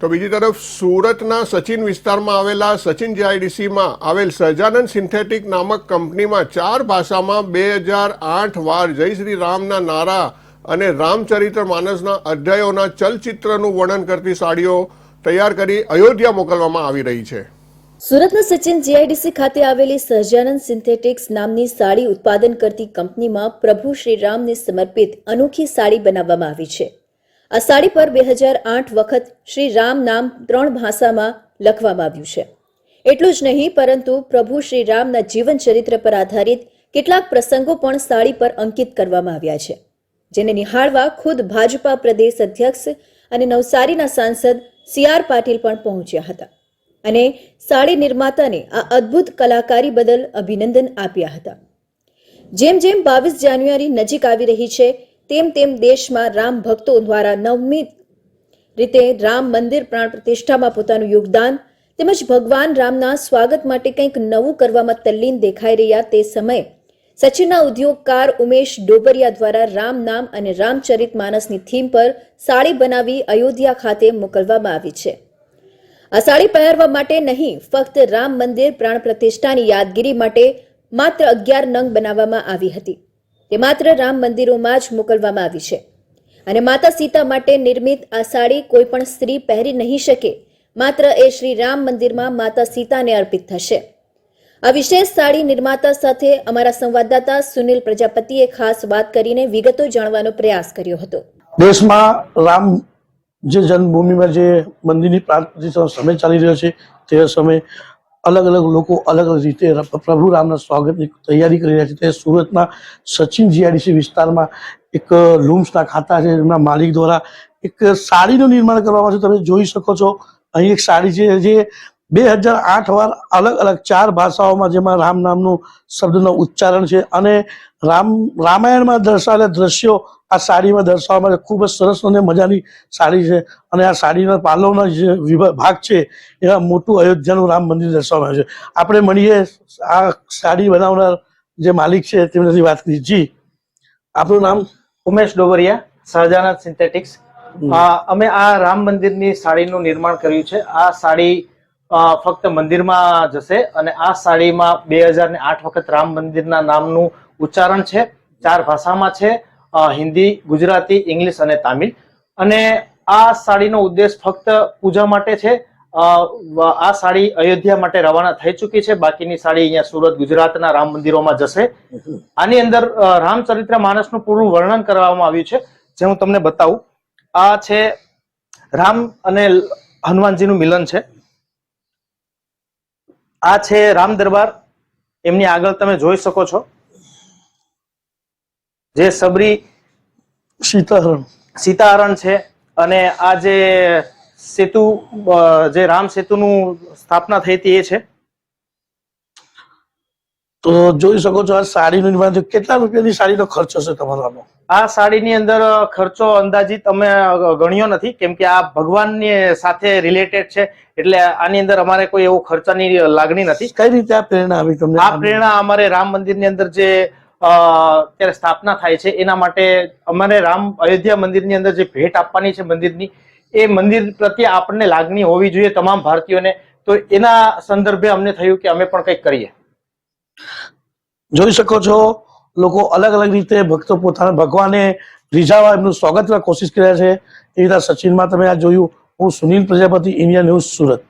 તો બીજી તરફ સુરતના સચિન વિસ્તારમાં આવેલા સચિન જીઆઈડીસીમાં આવેલ સહજાનંદ સિન્થેટિક નામક કંપનીમાં ચાર ભાષામાં બે હજાર આઠ વાર જય શ્રી રામના નારા અને રામચરિત્ર માનસના અધ્યાયોના ચલચિત્રનું વર્ણન કરતી સાડીઓ તૈયાર કરી અયોધ્યા મોકલવામાં આવી રહી છે. સુરતના સચિન જીઆઈડીસી ખાતે આવેલી સહજાનંદ સિન્થેટિક્સ નામની સાડી ઉત્પાદન કરતી કંપનીમાં પ્રભુ શ્રીરામને સમર્પિત અનોખી સાડી બનાવવામાં આવી છે. આ સાડી પર બે હજાર આઠ વખત શ્રી રામ નામ ત્રણ ભાષામાં લખવામાં આવ્યું છે. એટલું જ નહીં, પરંતુ પ્રભુ શ્રી રામના જીવન ચરિત્ર પર આધારિત કેટલાક પ્રસંગો પણ સાડી પર અંકિત કરવામાં આવ્યા છે, જેને નિહાળવા ખુદ ભાજપા પ્રદેશ અધ્યક્ષ અને નવસારીના સાંસદ સી આર પાટીલ પણ પહોંચ્યા હતા અને સાડી નિર્માતાને આ અદ્ભુત કલાકારી બદલ અભિનંદન આપ્યા હતા. જેમ જેમ બાવીસ જાન્યુઆરી નજીક આવી રહી છે તેમ તેમ દેશમાં રામ ભક્તો દ્વારા નવમી રીતે રામ મંદિર પ્રાણ પ્રતિષ્ઠામાં પોતાનું યોગદાન તેમજ ભગવાન રામના સ્વાગત માટે કંઈક નવું કરવામાં તલ્લીન દેખાઈ રહ્યા તે સમયે સચિનના ઉદ્યોગકાર ઉમેશ ડોબરિયા દ્વારા રામ નામ અને રામચરિત માનસની થીમ પર સાડી બનાવી અયોધ્યા ખાતે મોકલવામાં આવી છે. આ સાડી પહેરવા માટે નહીં, ફક્ત રામ મંદિર પ્રાણ પ્રતિષ્ઠાની યાદગીરી માટે માત્ર અગિયાર નંગ બનાવવામાં આવી હતી. તે માત્ર રામ મંદિરોમાં જ મોકલવામાં આવી છે. અને માતા સીતા માટે નિર્મિત આ સાડી કોઈ પણ સ્ત્રી પહેરી નહીં શકે. માત્ર એ શ્રી રામ મંદિરમાં માતા સીતાને અર્પિત થશે. આ વિશેષ સાડી નિર્માતા સાથે અમારા સંવાદદાતા સુનિલ પ્રજાપતિએ ખાસ વાત કરીને વિગતો જાણવાનો પ્રયાસ કર્યો હતો. દેશમાં રામ જે જન્મભૂમિમાં જે મંદિરની પ્રાણ સમય ચાલી રહ્યો છે, તે સમયે અલગ અલગ લોકો અલગ અલગ રીતે પ્રભુ રામના સ્વાગતની તૈયારી કરી રહ્યા છે. તે સુરતના સચિન જીઆઈડીસી વિસ્તારમાં એક લૂમ્સના ખાતા છે. એમના માલિક દ્વારા એક સાડીનું નિર્માણ કરવામાં છે. તમે જોઈ શકો છો. અહીં એક સાડી છે જે બે હજાર આઠ વાર અલગ અલગ ચાર ભાષાઓમાં જેમાં રામ નામનું શબ્દનું ઉચ્ચારણ છે અને રામ રામાયણમાં દર્શાવેલા દ્રશ્યો આ સાડીમાં દર્શાવવામાં આવે ખૂબ જ સરસ અને મજાની સાડી છે અને આ સાડીના પાલવનો જે ભાગ છે એમાં મોટું અયોધ્યાનું રામ મંદિર દર્શાવવામાં છે. આપણે મળીએ આ સાડી બનાવનાર જે માલિક છે તેમનાથી વાત કરી જી. આપણું નામ? ઉમેશ ડોબરિયા સહજાનંદ સિન્થેટિક્સ. અમે આ રામ મંદિરની સાડીનું નિર્માણ કર્યું છે. આ સાડી ફક્ત મંદિરમાં જશે અને આ સાડીમાં બે હજાર ને આઠ વખત રામ મંદિરના નામનું ઉચ્ચારણ છે, ચાર ભાષામાં છે હિન્દી, ગુજરાતી, ઇંગ્લિશ અને તામિલ. અને આ સાડીનો ઉદ્દેશ ફક્ત પૂજા માટે છે આ સાડી અયોધ્યા માટે રવાના થઈ ચૂકી છે, બાકીની સાડી અહીંયા સુરત, ગુજરાતના રામ મંદિરોમાં જશે. આની અંદર રામચરિત્ર માનસનું પૂરું વર્ણન કરવામાં આવ્યું છે, જે હું તમને બતાવું. આ છે રામ અને હનુમાનજીનું મિલન છે. આ છે રામ દરબાર. એમની આગળ તમે જોઈ શકો છો. જે સબરી સીતાહરણ. સીતાહરણ છે અને આ જે સેતુ જે રામ સેતુનું સ્થાપના થઈ હતી એ છે. તો જોઈ શકો છો આ સાડીનું નિર્માણ કેટલા રૂપિયાની સાડીનો ખર્ચ હશે તમારો આનો? આ સાડીની અંદર ખર્ચો અંદાજિત અમે ગણ્યો નથી કેમ કે આ ભગવાનની સાથે રિલેટેડ છે એટલે આની અંદર અમારે કોઈ એવો ખર્ચાની લાગણી નથી. કઈ રીતે આ પ્રેરણા આવી તમને? આ પ્રેરણા અમારે રામ મંદિરની અંદર જે અત્યારે સ્થાપના થાય છે એના માટે અમારે રામ અયોધ્યા મંદિરની અંદર જે ભેટ આપવાની છે મંદિરની એ મંદિર પ્રત્યે આપણને લાગણી હોવી જોઈએ તમામ ભારતીયોને. તો એના સંદર્ભે અમને થયું કે અમે પણ કંઈક કરીએ. જોઈ શકો છો, લોકો અલગ અલગ રીતે ભક્તો પોતાના ભગવાને રીઝાવા એમનું સ્વાગત કરવા કોશિશ કર્યા છે. એ રીતે સચિનમાં તમે આ જોયું. હું સુનિલ પ્રજાપતિ, ઇન્ડિયા ન્યૂઝ સુરત.